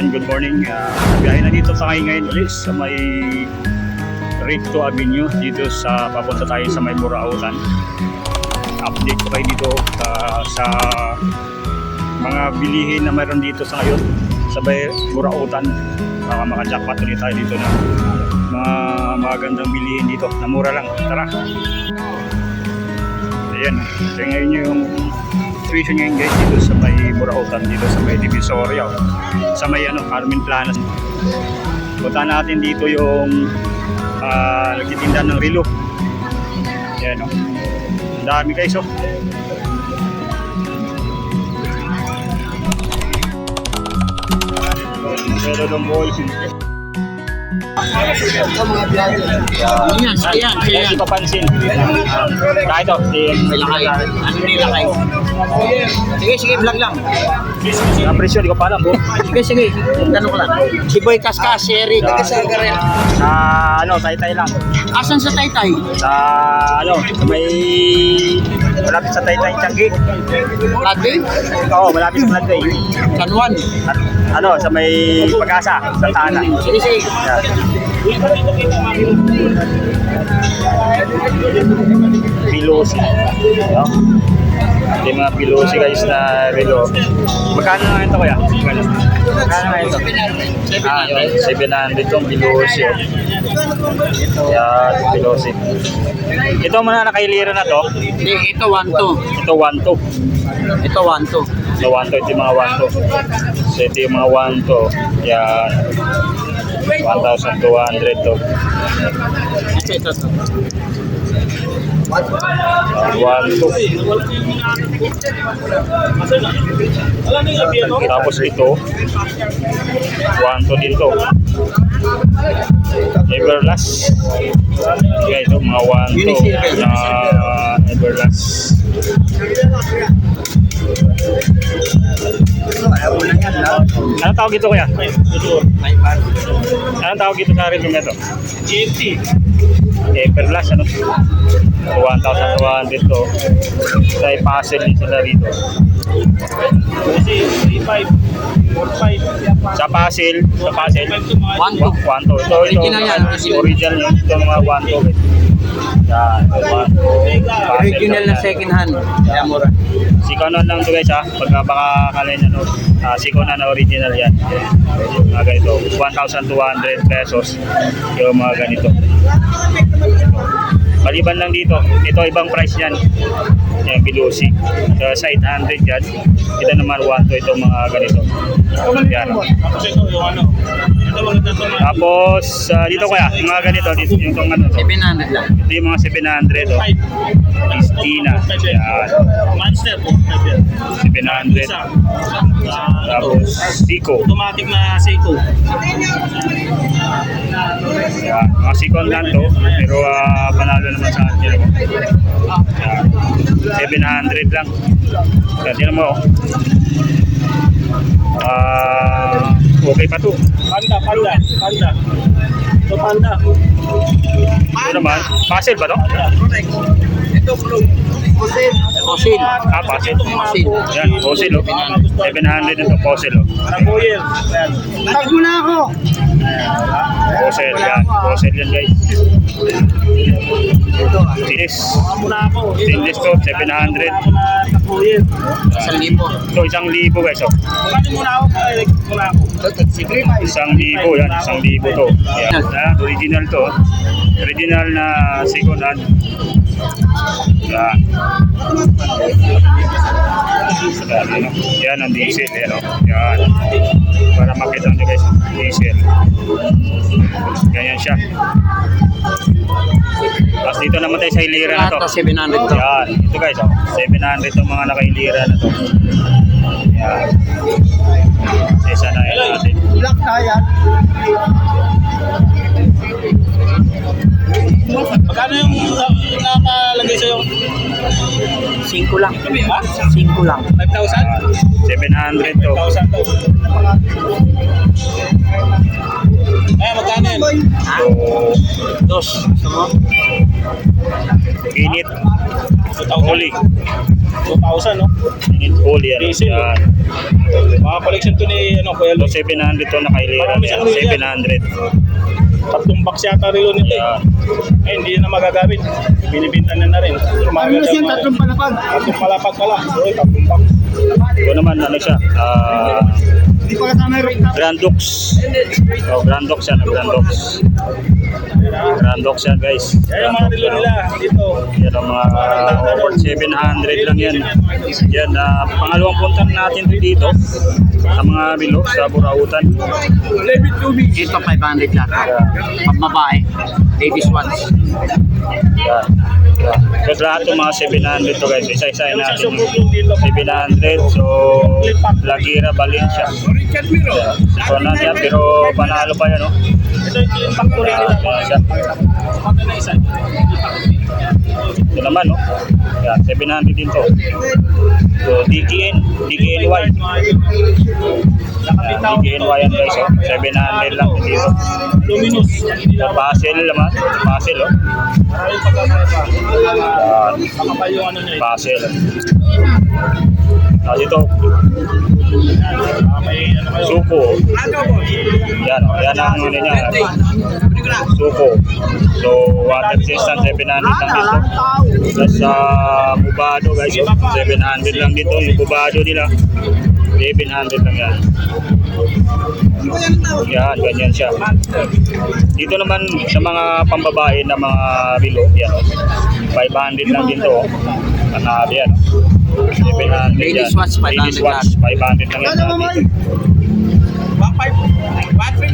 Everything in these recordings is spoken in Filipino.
Ayan, good morning. Uh, biyahe na dito sa kayo ngayon ulit sa may Ricto Avenue dito sa papunta tayo sa may Burautan. Update ko kayo dito uh, sa mga bilihin na mayroon dito sa ngayon sa may Burautan. Baka makajackpot ulit tayo dito na mga magandang bilihin dito na mura lang. Tara! Ayan, so ngayon yung situation ngayon guys dito sa may Burautan dito sa may Divisoria sa may ano, Carmen Planas punta natin dito yung uh, nagtitinda ng relo yan o ang dami guys oh pero ng boys Yan, yan, yan. Hindi papansin. Kahit ito, Lakay. Ano nilakay? Sige, sige, vlog lang. ang presyo, di ko pa alam. bro. Sige, sige. Tanong ko lang. Si Boy Kaskas, si Eric, taga sa Garel. Sa ano, tay-tay lang. Asan sa Taytay? Sa ano, sa may malapit sa tay-tay Tianggi. Lagay? Oo, malapit sa Malagay. San Juan. At, ano, sa may pag-asa, sa Tana. Sige, sige. Pilosi. No? Yung mga pilosi guys na relo. Magkano nga ito kuya? Magkano nga ito? Ah, yun. 700 itong pilosi. Yan, pilosi. Ito muna nakailira na to. Hindi, ito 1-2. Ito 1-2. Ito 1-2. So 1-2, ito yung mga 1-2. So ito yung mga 1-2. Yan. 1,200 to. Ito, ito, ito. One, two. Tapos ito, one, two din to. Everlast. Yeah, ito mga one, two. Unisilver. Na Everlast. Anong tawag ito kuya? Anong tawag ito sa rin ito? Everlast, ano? 1,200 to. Sa puzzle din sila rito. Sa puzzle, sa puzzle. 1-2. 1 to. Ito, ito, Original yan, ano, original. original yan. Ito mga 1 to. Yan, 1 to. Original na second hand. Kaya mura. Sikonon lang to guys ha. Pagka baka kala nyo no. Uh, Sikonon na original yan. Yung Mga ganito. 1,200 pesos. Yung mga ganito. Maliban lang dito, ito ibang price yan. Yung Bilusi. So, sa 800 yan. Ito naman 1 to itong mga ganito. Yan. Tapos ah, dito kaya, yung mga ganito, dito yung itong ano to. 700 lang. Ito yung mga 700 oh. Istina. Yan. Monster po. 700. Tapos Siko. Automatic na Seiko. Yan. Mga Siko lang to. Pero ah, panalo naman sa akin. Yan. 700 lang. Tingnan mo. oh. Ah, okay pa to. Panda, panda, panda. Ito panda. Ito naman, puzzle ba to? Ito, blue. Fossil. Fossil. Ah, puzzle. Fossil. Yan, fossil oh. 700 ito, fossil oh. Parang boyer. Ayan. Tag mo na ako. Fossil, yan. Fossil yan guys. Tinis. Muna ako. Stainless to, 700. Ako na sa boyer. Isang libo. Ito, isang libo guys oh. Muna ako? Muna ako. Isang libo yan, isang libo to. Yan, ah, original to. Original na second hand. Yan. Yan, yan ang diesel, yan, oh. yan. Para makita nyo guys, diesel. Ganyan siya. Tapos dito naman tayo sa hilira na to. Lahat na 700 to. Yan, ito guys, oh. 700 itong mga nakailira na to. Yan. Tire. Magkano yung na- nakalagay sa'yo? 5 lang. Ha? 5 lang. 5,000? 700 to. 5,000 to. So, Dos. Gusto mo? init, 2,000. holy. 2,000, no? Init, holy. Yan. Diesel. Yan. Mga collection to ni, ano, Kuya So, Lu. 700 to nakailira. Marami Yan. siyang reel yan. 700. Tatlong box yata relo nito eh. Eh, hindi na magagamit. Binibinta na na rin. Umaga sa mga- palapag? Tatlong palapag pala. Uy, tatlong box. Ito naman, ano siya? Ah, Hindi pa kasama yung rate Grand Dux. Oh, Grand Dux yan. Grand Dux. Grand Dux yan, guys. Yan yung mga relo nila dito. Yan ang mga worth 700 lang yan. Yan, ah, pangalawang punta natin dito sa mga bilo sa Burautan. Ito 500 lang. Pag babae, ladies watch. Yan. So lahat ng mga 700 to guys, isa-isa Yung sa natin. yung dito. 700, so Lagira Valencia. So na yan, pero panalo pa yan, no? Ito yung factory siya. Ito naman, no? Yan, 700 din to. So DKN, DKNY. Yan, DKNY yan guys, oh. 700 lang dito. Luminous. Puzzle naman, puzzle, oh. Yan, Baka pa yung niya. puzzle. Tapos ito, Yan, baka may ano kayo. Suko. Yan, yan ang ano niya. Suko. So, water resistant 700 lang dito. Tapos sa Bubado guys, oh, 700 lang dito. Yung Bubado nila, 700 lang yan. Yan, ganyan siya. Dito naman sa mga pambabae na mga bilo, yan. oh. 500 lang dito. Panalo yan. 700 yan. Ladies watch, 500 Ladies watch, 500 lang yan.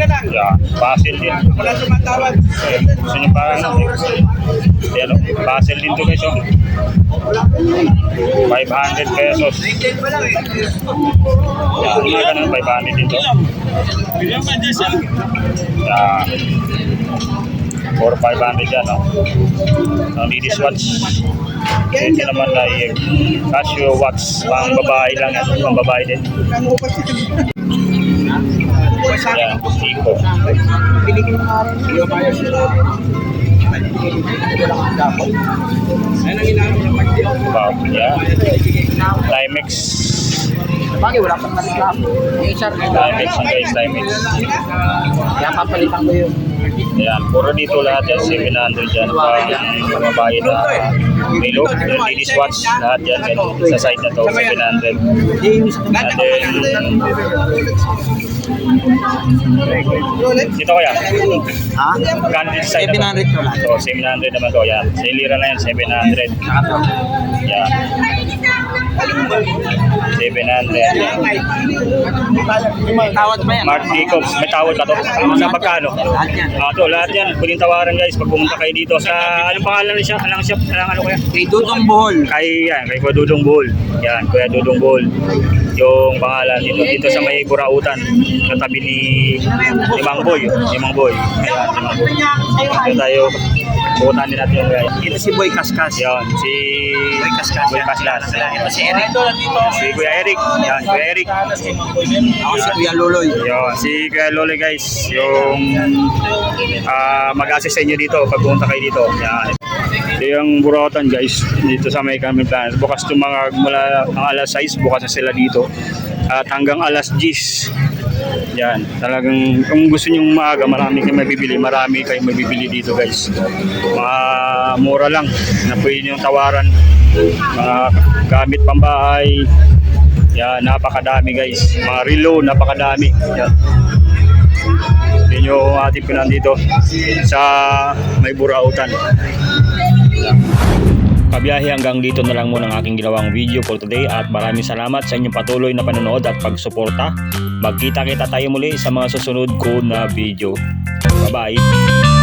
natin. Yeah, Basil din. Wala tumatawag. Eh, gusto nyo parang eh. Yan Basil din to guys o. 500 pesos. Yan, mga ganun, 500 din to. Bigyan Or 500 yan o. Ang ladies watch. Ito naman ay Casio watch. Pang babae lang yan. Pang babae din. Yan, Iko. Wow, yan. Timex. Bagay, wala pang reklamo. Yung isa, Timex ang guys, Timex. kaya papalitan ko yun. Ayan, puro dito lahat yan, 700 dyan. Pang babae na Milo, ladies watch, lahat yan. yan. Sa side na to, 700. Hindi yung isa. And then, dito kaya, Ha? sa side na to? 700 to lang. So, 700 naman to, yan. Sa ilira na yan, 700. Saka to. Yan. 700. Yan. May tawad pa yan. Mark Jacobs, may tawad ba to? Sa pagkano? Lahat yan. Ah, to, lahat yan. Pwedeng tawaran guys pag pumunta kayo dito sa anong pangalan siya? Anong shop? Anong ano kaya? Kay Dudong Bohol. Kay yan, kay Kuya Dudong Bull. Yan, Kuya Dudong Bull. Yung pangalan dito dito sa may Burautan, katabi ni ni Mang Boy, ni Mang Boy. Ayan, si Mang Boy. Dito tayo Pupuntahan din natin yung guys. Ito si Boy Kaskas. Yan, si Boy Kaskas. Boy Kaskas. Ito si Eric. Si Kuya Eric. Yan, Kuya Eric. Ako si Kuya Luloy. Yun, si Kuya Lolo guys, yung ah, mag-assist sa inyo dito pag pumunta kayo dito. Yan. Ito yung Burautan guys, dito sa may Carmen Planet. Bukas itong mga mula ang alas 6, bukas na sila dito. At hanggang alas 10. Yan, talagang kung gusto nyo maaga, marami kayong mabibili. Marami kayong mabibili dito guys. Mga mura lang na pwede nyo tawaran. Mga gamit pambahay, yan, napakadami guys. Mga relo, napakadami. Yan. Yan yung ating pinan sa may burautan. Kabiyahe hanggang dito na lang muna ang aking ginawang video for today at maraming salamat sa inyong patuloy na panonood at pagsuporta. Magkita-kita tayo muli sa mga susunod ko na video. Bye-bye!